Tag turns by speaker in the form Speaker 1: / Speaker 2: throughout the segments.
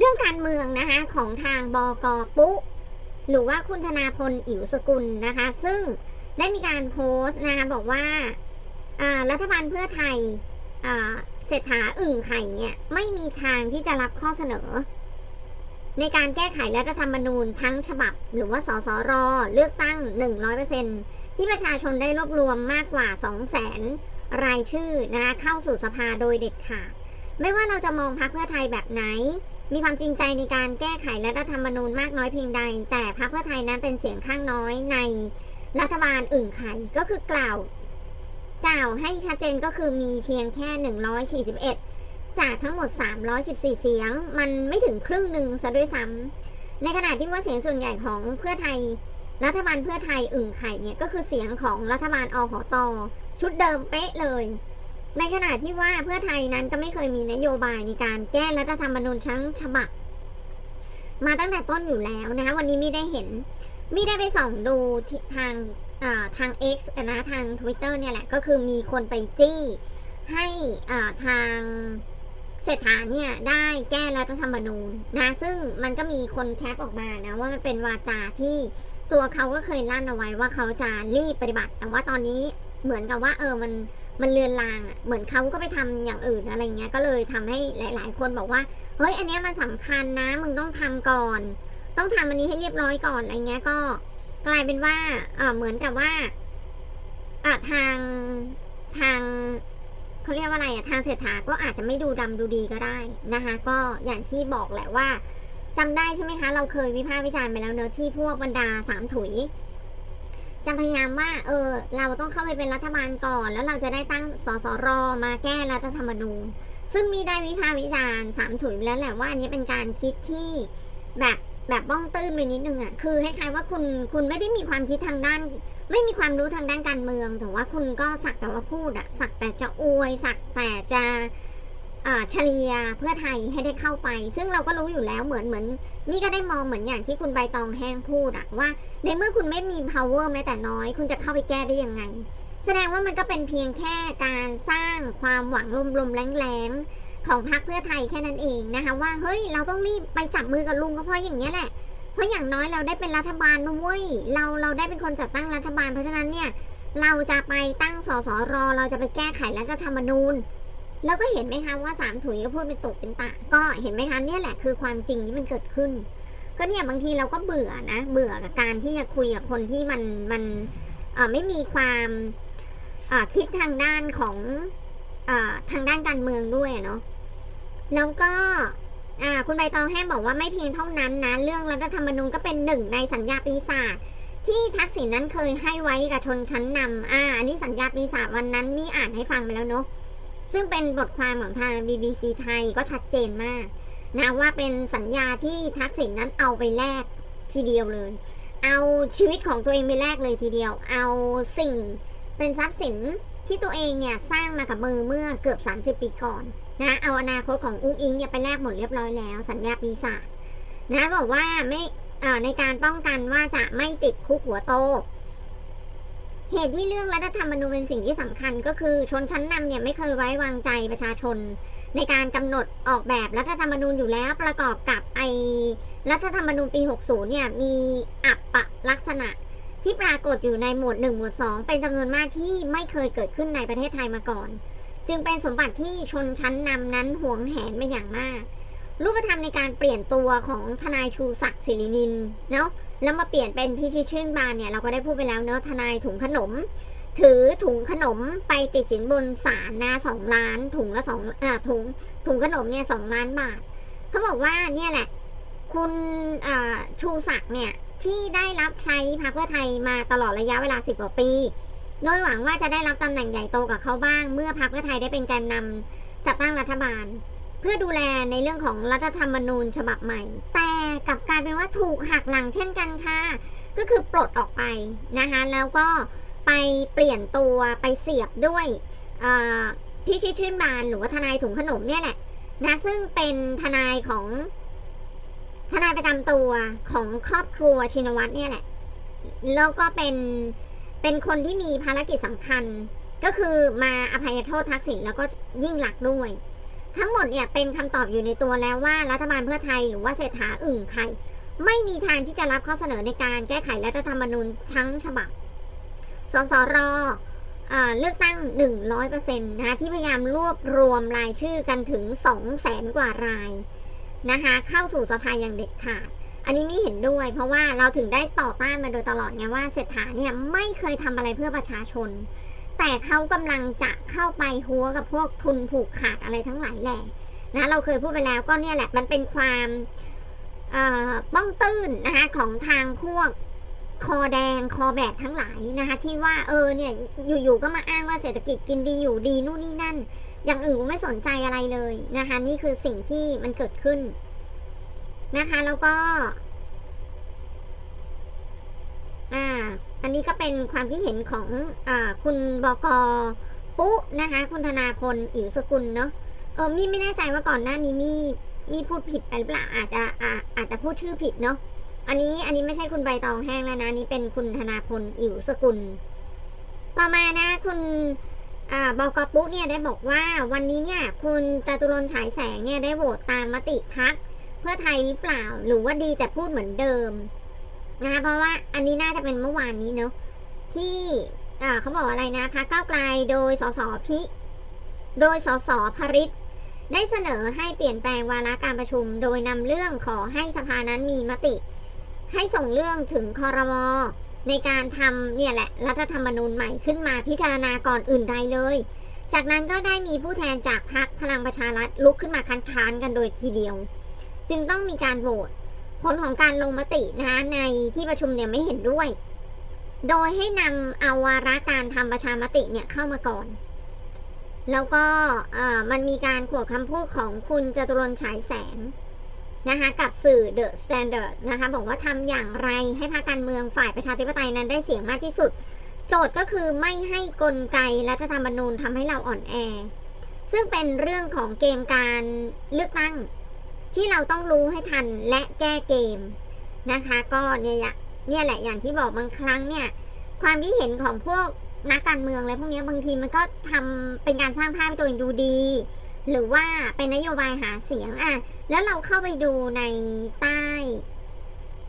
Speaker 1: เรื่องการเมืองนะคะของทางบกปุ๊หรือว่าคุณธนาพลอิ๋วสกุลนะคะ ซึ่งได้มีการโพสต์นะคะบอกว่ารัฐบาลเพื่อไทยเศรษฐาอึ่งไข่เนี่ย ไม่มีทางที่จะรับข้อเสนอ ในการแก้ไขรัฐธรรมนูญทั้งฉบับ หรือว่าสสร เลือกตั้ง 100%ที่ประชาชนได้รวบรวมมากกว่า 200,000 รายชื่อนะคะเข้าสู่สภาโดยเด็ดขาดไม่ว่าเราจะมองพรรคเพื่อไทยแบบไหน มีความจริงใจในการแก้ไขรัฐธรรมนูญมากน้อยเพียงใด แต่พรรคเพื่อไทยนั้นเป็นเสียงข้างน้อยในรัฐบาลอึ่งไข่ก็คือกล่าว กล่าวให้ชัดเจนก็คือมีเพียงแค่ 141 จากทั้งหมด 314 เสียง มันไม่ถึงครึ่งหนึ่งซะด้วยซ้ำในขณะที่ว่าเสียงส่วนใหญ่ของเพื่อไทย รัฐบาลเพื่อไทยอึ่งไข่เนี่ยก็คือเสียงของรัฐบาลอหตชุดเดิมเป๊ะเลย ในขณะที่ว่าเพื่อไทยนั้นก็ไม่เคยมีนโยบายในการแก้รัฐธรรมนูญชั้งฉบับ มาตั้งแต่ต้นอยู่แล้วนะคะวันนี้มีได้เห็นมีได้ไปส่องดูที่ทางอ่าทาง X นะทาง Twitter เนี่ยแหละ ก็คือมีคนไปจี้ให้ทางเศรษฐาเนี่ยได้แก้รัฐธรรมนูญนะซึ่งมันก็มีคนแคปออกมานะว่ามันเป็นวาจาที่ตัวเขาก็เคยลั่นเอาไว้ว่าเขาจะรีบปฏิบัติ แต่ว่าตอนนี้เหมือนกับว่าเออมัน มันเลือนลางอะเหมือนเขาก็ไปทำอย่างอื่นอะไรเงี้ยก็เลยทำให้หลาย ๆ คนบอกว่าเฮ้ยอันเนี้ยมันสำคัญนะมึงต้องทำก่อน ต้องทำอันนี้ให้เรียบร้อยก่อนอะไรเงี้ยก็กลายเป็นว่าเออเหมือนกับว่าอะทางทางเขาเรียกว่าอะไรอะทางเศรษฐาก็อาจจะไม่ดูดำดูดีก็ได้นะคะ ก็อย่างที่บอกแหละว่าจำได้ใช่ไหมคะ เราเคยวิพากษ์วิจารณ์ไปแล้วเนอะที่พวกบรรดาสามถุย จะพยายามว่า เออ เราต้องเข้าไปเป็นรัฐบาลก่อน แล้วเราจะได้ตั้งสสรมาแก้รัฐธรรมนูญ ซึ่งมีได้วิพากษ์วิจารณ์สามถุยแล้วแหละว่าอันนี้เป็นการคิดที่แบบแบบบ้องตื้นไปนิดนึงอะ คือคล้ายๆว่าคุณคุณไม่ได้มีความคิดทางด้าน ไม่มีความรู้ทางด้านการเมือง แต่ว่าคุณก็สักแต่ว่าพูดอะ สักแต่จะอวย สักแต่จะ เฉลียเพื่อไทยให้ได้เข้าไป ซึ่งเราก็รู้อยู่แล้วเหมือนเหมือนนี่ก็ได้มองเหมือนอย่างที่คุณใบตองแห้งพูดอะว่า ในเมื่อคุณไม่มี power แม้แต่น้อย คุณจะเข้าไปแก้ได้ยังไง แสดงว่ามันก็เป็นเพียงแค่การสร้างความหวังลมๆแรงๆของพรรคเพื่อไทยแค่นั้นเองนะคะ ว่าเฮ้ยเราต้องรีบไปจับมือกับลุงก็เพราะอย่างนี้แหละเพราะอย่างน้อยเราได้เป็นรัฐบาลนะเว้ยเราเราได้เป็นคนจัดตั้งรัฐบาลเพราะฉะนั้นเนี่ยเราจะไปตั้งสสร เราจะไปแก้ไขรัฐธรรมนูญ แล้วก็เห็นไหมคะว่าสามถุยก็พูดเป็นตกเป็นตะ ก็เห็นไหมคะเนี่ยแหละคือความจริงที่มันเกิดขึ้น ก็เนี่ยบางทีเราก็เบื่อนะ เบื่อกับการที่จะคุยกับคนที่มันมันไม่มีความคิดทางด้านของอทางด้านการเมืองด้วยเนาะแล้วก็คุณใบตองแห้งบอกว่าไม่เพียงเท่านั้นนะ เรื่องรัฐธรรมนูญก็เป็นหนึ่งในสัญญาปีศาจที่ทักษิณนั้นเคยให้ไว้กับชนชั้นนำอ่าอันนี้สัญญาปีศาจวันนั้นมีอ่านให้ฟังไปแล้วเนาะ ซึ่งเป็นบทความของทาง BBC ไทยก็ชัดเจนมากนะว่าเป็นสัญญาที่ทักษิณนั้นเอาไปแลกทีเดียวเลย เอาชีวิตของตัวเองไปแลกเลยทีเดียว เอาสิ่งเป็นทรัพย์สินที่ตัวเองเนี่ยสร้างมากับมือเมื่อเกือบ 30 ปีก่อนนะเอาอนาคตของอุ้งอิงเนี่ยไปแลกหมดเรียบร้อยแล้ว สัญญาปีศาจนะบอกว่าไม่ในการป้องกันว่าจะไม่ติดคุกหัวโต เหตุที่เรื่องรัฐธรรมนูญเป็นสิ่งที่สำคัญก็คือชนชั้นนำเนี่ยไม่เคยไว้วางใจประชาชน ในการกำหนดออกแบบรัฐธรรมนูญอยู่แล้วประกอบกับไอรัฐธรรมนูญปี 60 เนี่ยมีอัปปลักษณะที่ปรากฏอยู่ในหมวด 1 หมวด 2 เป็นจำนวนมากที่ไม่เคยเกิดขึ้นในประเทศไทยมาก่อน จึงเป็นสมบัติที่ชนชั้นนำนั้นหวงแหนเป็นอย่างมาก รูปธรรมในการเปลี่ยนตัวของทนายชูศักดิ์ศิรินินเนาะแล้วมาเปลี่ยนเป็นพิชิตชื่นบานเนี่ยเราก็ได้พูดไปแล้วเนาะทนายถุงขนม ถือถุงขนมไปติดสินบนศาลนะสองล้านถุงละสองอ่าถุงถุงขนมเนี่ยสองล้านบาทเขาบอกว่าเนี่ยแหละ คุณอ่าชูศักดิ์เนี่ยที่ได้รับใช้พรรคเพื่อไทยมาตลอดระยะเวลาสิบกว่าปีโดยหวังว่าจะได้รับตำแหน่งใหญ่โตกับเขาบ้าง เมื่อพรรคเพื่อไทยได้เป็นแกนนำจัดตั้งรัฐบาล เพื่อดูแลในเรื่องของรัฐธรรมนูญฉบับใหม่ แต่กลับกลายเป็นว่าถูกหักหลังเช่นกันค่ะ ก็คือปลดออกไปนะคะแล้วก็ไปเปลี่ยนตัวไปเสียบด้วยพี่ชิดชื่นบานหรือว่าทนายถุงขนมเนี่ยแหละนะซึ่งเป็นทนายของทนายประจำตัวของครอบครัวชินวัตรเนี่ยแหละ แล้วก็เป็นเป็นคนที่มีภารกิจสำคัญ ก็คือมาอภัยโทษทักษิณแล้วก็ยิ่งหลักด้วย ทั้งหมดเนี่ยเป็นคำตอบอยู่ในตัวแล้วว่ารัฐบาลเพื่อไทยหรือว่าเศรษฐาอึ่งไข่ไม่มีทางที่จะรับข้อเสนอในการแก้ไขรัฐธรรมนูญทั้งฉบับ สสรเลือกตั้ง 100%นะคะที่พยายามรวบรวมรายชื่อกันถึง 200,000 กว่ารายนะคะเข้าสู่สภาอย่างเด็ดขาด อันนี้ไม่เห็นด้วย เพราะว่าเราถึงได้ต่อต้านมาโดยตลอดไงว่าเศรษฐาเนี่ยไม่เคยทำอะไรเพื่อประชาชน แต่เขากำลังจะเข้าไปหัวกับพวกทุนผูกขาดอะไรทั้งหลายแหละนะเราเคยพูดไปแล้วก็เนี่ยแหละมันเป็นความเอ่อป้องตื้นนะคะของทางพวกคอแดงคอแบกทั้งหลายนะคะที่ว่าเออเนี่ยอยู่ๆก็มาอ้างว่าเศรษฐกิจกินดีอยู่ดีนู่นนี่นั่น อย่างอื่นไม่สนใจอะไรเลยนะคะนี่คือสิ่งที่มันเกิดขึ้นนะคะแล้วก็ อันนี้ก็เป็นความคิดเห็นของอคุณบกปุ๊นะคะ คุณธนาพลอิ๋วสกุลเนาะเออมี่ไม่แน่ใจว่าก่อนหน้านี้มี่มี่พูดผิดไปหรือเปล่าอาจจะอาอาจจะพูดชื่อผิดเนาะอันนี้อันนี้ไม่ใช่คุณใบตองแห้งแล้วนะนี่เป็นคุณธนาพลอิ๋วสกุล ต่อมานะคุณอ่าบกปุ๊เนี่ยได้บอกว่าวันนี้เนี่ยคุณจตุรนฉายแสงเนี่ยได้โหวตตามมติพักเพื่อไทยหรือเปล่า หรือว่าดีแต่พูดเหมือนเดิม นะคะเพราะว่าอันนี้น่าจะเป็นเมื่อวานนี้เนาะที่อ่าเขาบอกอะไรนะพักเก้าไกลโดยสสพิโดยสสพริตได้เสนอให้เปลี่ยนแปลงวาระการประชุม โดยนำเรื่องขอให้สภานั้นมีมติ ให้ส่งเรื่องถึงคอรมอในการทำเนี่ยแหละรัฐธรรมนูญใหม่ขึ้นมาพิจารณาก่อนอื่นใดเลย จากนั้นก็ได้มีผู้แทนจากพรรคพลังประชารัฐลุกขึ้นมาคัดค้านกันโดยทีเดียว จึงต้องมีการโหวต ผลของการลงมตินะคะในที่ประชุมเนี่ยไม่เห็นด้วย โดยให้นำเอาวาระการทำประชามติเนี่ยเข้ามาก่อน แล้วก็มันมีการขวดคำพูดของคุณจตุรนฉายแสงนะคะกับสื่อ The Standard นะคะบอกว่าทำอย่างไรให้พรรคการเมืองฝ่ายประชาธิปไตยนั้นได้เสียงมากที่สุด โจทย์ก็คือไม่ให้กลไกรัฐธรรมนูญทำให้เราอ่อนแอ ซึ่งเป็นเรื่องของเกมการเลือกตั้ง ที่เราต้องรู้ให้ทันและแก้เกมนะคะ ก็เนี่ยเนี่ยแหละอย่างที่บอกบางครั้งเนี่ย ความคิดเห็นของพวกนักการเมืองอะไรพวกนี้บางทีมันก็ทำเป็นการสร้างภาพให้ตัวเองดูดี หรือว่าเป็นนโยบายหาเสียงอะแล้วเราเข้าไปดูในใต้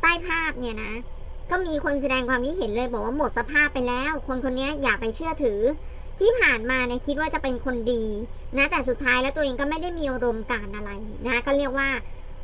Speaker 1: ใต้ภาพเนี่ยนะก็มีคนแสดงความคิดเห็นเลยบอกว่าหมดสภาพไปแล้ว คนคนนี้อย่าไปเชื่อถือ ที่ผ่านมาเนี่ยคิดว่าจะเป็นคนดีนะแต่สุดท้ายแล้วตัวเองก็ไม่ได้มีอารมณ์การอะไรนะ ก็เรียกว่า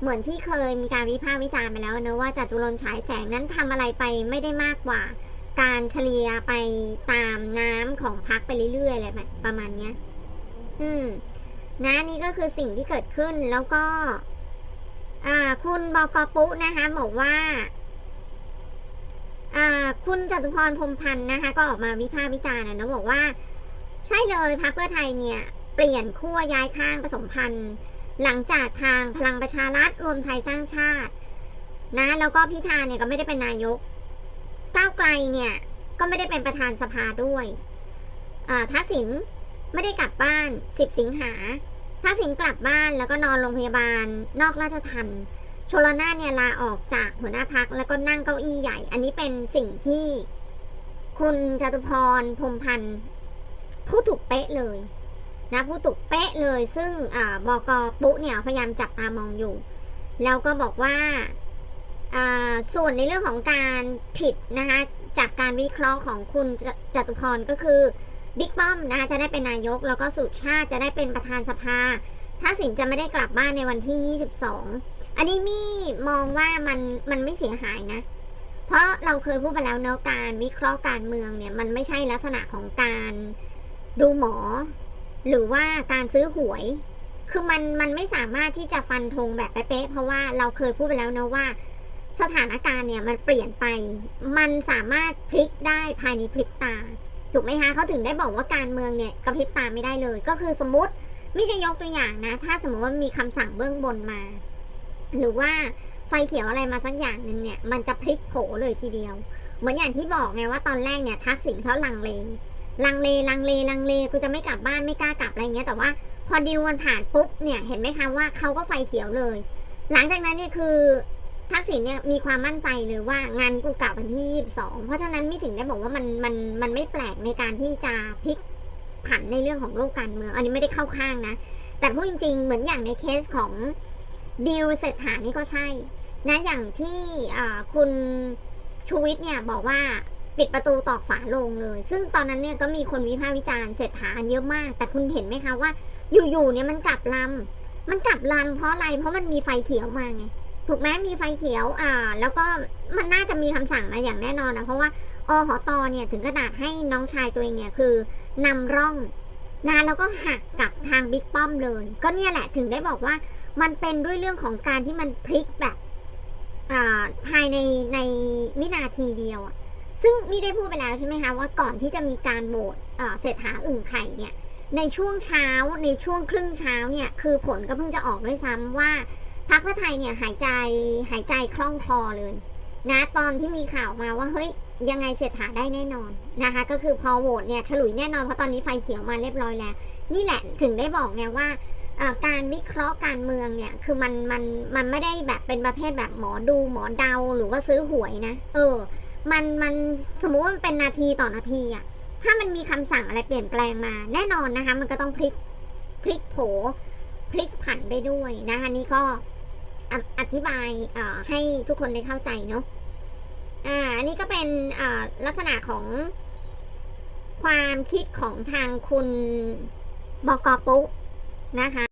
Speaker 1: เหมือนที่เคยมีการวิพากษ์วิจารณ์ไปแล้วเนะว่าจตุรนฉายแสงนั้นทำอะไรไปไม่ได้มากกว่า การเฉลี่ยไปตามน้ำของพักไปเรื่อยๆอะไรแบบประมาณเนี้ยอืม นะนี่ก็คือสิ่งที่เกิดขึ้นแล้วก็ อ่า คุณบกปุ๊นะคะบอกว่าอ่าคุณจตุพรพรมพันธ์นะคะก็ออกมาวิพากษ์วิจารณ์นะบอกว่า ใช่เลยพรรคเพื่อไทยเนี่ย เปลี่ยนขั้วย้ายข้างผสมพันธุ์หลังจากทางพลังประชารัฐรวมไทยสร้างชาติ นะแล้วก็พิธาเนี่ยก็ไม่ได้เป็นนายกก้าวไกลเนี่ยก็ไม่ได้เป็นประธานสภาด้วยทักษิณไม่ได้กลับบ้าน 10 สิงหาทักษิณกลับบ้านแล้วก็นอนโรงพยาบาล นอกราชทัณฑ์ชลนาเนี่ยลาออกจากหัวหน้าพักแล้วก็นั่งเก้าอี้ใหญ่ อันนี้เป็นสิ่งที่คุณจตุพรพรมพันธ์ พูดถูกเป๊ะเลยนะพูดถูกเป๊ะเลย ซึ่งอ่าบกปุ๊เนี่ยพยายามจับตามองอยู่ แล้วก็บอกว่าส่วนในเรื่องของการผิดนะคะจากการวิเคราะห์ของคุณจจตุพรก็คือบิ๊กป้อมนะคะจะได้เป็นนายก แล้วก็สุชาติจะได้เป็นประธานสภา ถ้าสินจะไม่ได้กลับบ้านในวันที่ 22 อันนี้มี่มองว่ามันมันไม่เสียหายนะ เพราะเราเคยพูดไปแล้วเนาะการวิเคราะห์การเมืองเนี่ยมันไม่ใช่ลักษณะของการ ดูหมอ หรือว่าการซื้อหวย คือมันมันไม่สามารถที่จะฟันธงแบบเป๊ะๆเพราะว่าเราเคยพูดไปแล้วนะว่า สถานการณ์เนี่ยมันเปลี่ยนไป มันสามารถพลิกได้ภายในพริบตาถูกไหมคะเขาถึงได้บอกว่าการเมืองเนี่ยกระพริบตาไม่ได้เลย ก็คือสมมติไมิจะยกตัวอย่างนะ ถ้าสมมติว่ามีคำสั่งเบื้องบนมา หรือว่าไฟเขียวอะไรมาสักอย่างหนึ่งเนี่ย มันจะพลิกโผเลยทีเดียว เหมือนอย่างที่บอกไงว่าตอนแรกเนี่ยทักษิณเขาลังเล ลังเลลังเลลังเลกูจะไม่กลับบ้านไม่กล้ากลับอะไรเงี้ยแต่ว่าพอดิวมันผ่านปุ๊บเนี่ยเห็นไหมคะว่าเขาก็ไฟเขียวเลย หลังจากนั้นเนี่ยคือทักษิณเนี่ยมีความมั่นใจเลยว่างานนี้กูกลับวันที่ 22 เพราะฉะนั้นไม่ถึงได้บอกว่ามันมันมันไม่แปลกในการที่จะพลิกผันในเรื่องของโลกการเมือง อันนี้ไม่ได้เข้าข้างนะ แต่พูดจริงๆเหมือนอย่างในเคสของดิวเศรษฐานี่ก็ใช่นะอย่างที่คุณชูวิทย์เนี่ยบอกว่า ปิดประตูตอกฝาลงเลย ซึ่งตอนนั้นเนี่ยก็มีคนวิพากษ์วิจารณ์เศรษฐากันเยอะมาก แต่คุณเห็นไหมคะว่า อยู่ๆเนี่ยมันกลับลำมันกลับลำเพราะอะไร เพราะมันมีไฟเขียวมาไง ถูกไหมมีไฟเขียว อ่า แล้วก็มันน่าจะมีคำสั่งมาอย่างแน่นอนนะ เพราะว่าอหอตอเนี่ยถึงขนาดให้น้องชายตัวเองเนี่ยคือนำร่องนะแล้วก็หักกับทางบิ๊กป้อมเลย ก็เนี่ยแหละถึงได้บอกว่ามันเป็นด้วยเรื่องของการที่มันพลิกแบบอ่าภายในในวินาทีเดียวอะ ซึ่งมีได้พูดไปแล้วใช่ไหมคะว่าก่อนที่จะมีการโหวตเศรษฐาอึ่งไข่เนี่ยในช่วงเช้าในช่วงครึ่งเช้าเนี่ยคือผลก็เพิ่งจะออกด้วยซ้ำว่าพรรคเพื่อไทยเนี่ยหายใจหายใจคล่องคลอเลยนะตอนที่มีข่าวมาว่าเฮ้ยยังไงเศรษฐาได้แน่นอนนะคะ ก็คือพอโหวตเนี่ยฉลุยแน่นอนเพราะตอนนี้ไฟเขียวมาเรียบร้อยแล้ว นี่แหละถึงได้บอกไงว่าการวิเคราะห์การเมืองเนี่ยคือมันมันมันไม่ได้แบบเป็นประเภทแบบหมอดูหมอเดาหรือว่าซื้อหวยนะ เออ มันมันสมมุติมันเป็นนาทีต่อนาทีอะถ้ามันมีคำสั่งอะไรเปลี่ยนแปลงมา แน่นอนนะคะ มันก็ต้องพลิกพลิกโผพลิกผันไปด้วยนะคะนี่ก็อธิบายให้ทุกคนได้เข้าใจเนาะอ่าอันนี้ก็เป็นลักษณะของความคิดของทางคุณบกปุ๊นะคะ